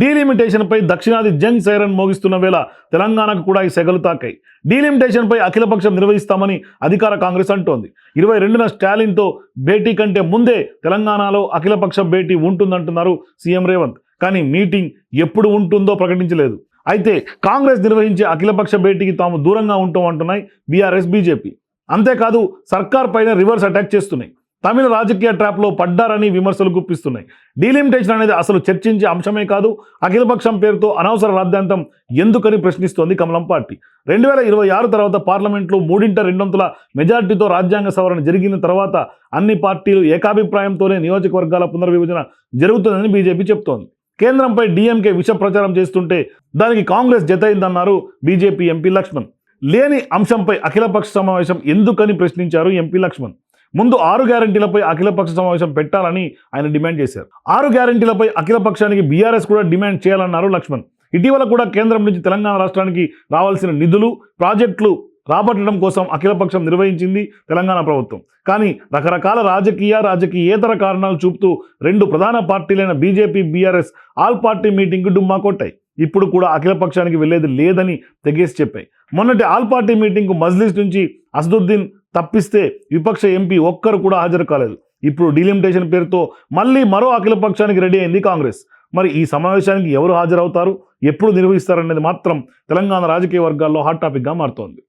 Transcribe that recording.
డీలిమిటేషన్పై దక్షిణాది జంగ్ సైరన్ మోగిస్తున్న వేళ తెలంగాణకు కూడా ఈ సెగలు తాకాయి. డీలిమిటేషన్పై అఖిలపక్షం నిర్వహిస్తామని అధికార కాంగ్రెస్ అంటోంది. ఇరవై రెండున స్టాలిన్తో భేటీ కంటే ముందే తెలంగాణలో అఖిలపక్ష భేటీ ఉంటుందంటున్నారు సీఎం రేవంత్. కానీ మీటింగ్ ఎప్పుడు ఉంటుందో ప్రకటించలేదు. అయితే కాంగ్రెస్ నిర్వహించే అఖిలపక్ష భేటీకి తాము దూరంగా ఉంటాం అంటున్నాయి బీఆర్ఎస్ బీజేపీ. అంతేకాదు సర్కార్ పైన రివర్స్ అటాక్ చేస్తున్నాయి. తమిళ రాజకీయ ట్రాప్లో పడ్డారని విమర్శలు గుప్పిస్తున్నాయి. డీలిమిటేషన్ అనేది అసలు చర్చించే అంశమే కాదు అఖిలపక్షం పేరుతో అనవసర రాద్ధాంతం ఎందుకని ప్రశ్నిస్తోంది కమలం పార్టీ. రెండు వేల ఇరవై ఆరు తర్వాత పార్లమెంట్లో మూడింట రెండొంతుల మెజార్టీతో రాజ్యాంగ సవరణ జరిగిన తర్వాత అన్ని పార్టీలు ఏకాభిప్రాయంతోనే నియోజకవర్గాల పునర్విభజన జరుగుతుందని బీజేపీ చెప్తోంది. కేంద్రంపై డీఎంకే విష ప్రచారం చేస్తుంటే దానికి కాంగ్రెస్ జతయిందన్నారు బీజేపీ ఎంపీ లక్ష్మణ్. లేని అంశంపై అఖిలపక్ష సమావేశం ఎందుకని ప్రశ్నించారు ఎంపీ లక్ష్మణ్? ముందు ఆరు గ్యారంటీలపై అఖిలపక్ష సమావేశం పెట్టాలని ఆయన డిమాండ్ చేశారు. ఆరు గ్యారంటీలపై అఖిలపక్షానికి బీఆర్ఎస్ కూడా డిమాండ్ చేయాలన్నారు లక్ష్మణ్. ఇటీవల కూడా కేంద్రం నుంచి తెలంగాణ రాష్ట్రానికి రావాల్సిన నిధులు ప్రాజెక్టులు రాబట్టడం కోసం అఖిలపక్షం నిర్వహించింది తెలంగాణ ప్రభుత్వం. కానీ రకరకాల రాజకీయ రాజకీయేతర కారణాలు చూపుతూ రెండు ప్రధాన పార్టీలైన బీజేపీ బీఆర్ఎస్ ఆల్ పార్టీ మీటింగ్కు డుమ్మా కొట్టాయి. ఇప్పుడు కూడా అఖిలపక్షానికి వెళ్ళేది లేదని తెగేసి చెప్పాయి. మొన్నటి ఆల్ పార్టీ మీటింగ్కు మజ్లిస్ నుంచి అసదుద్దీన్ తప్పిస్తే విపక్ష ఎంపీ ఒక్కరు కూడా హాజరు కాలేదు. ఇప్పుడు డీలిమిటేషన్ పేరుతో మళ్ళీ మరో అఖిలపక్షానికి రెడీ అయింది కాంగ్రెస్. మరి ఈ సమావేశానికి ఎవరు హాజరవుతారు? ఎప్పుడు నిర్వహిస్తారనేది మాత్రం తెలంగాణ రాజకీయ వర్గాల్లో హాట్ టాపిక్గా మారుతోంది.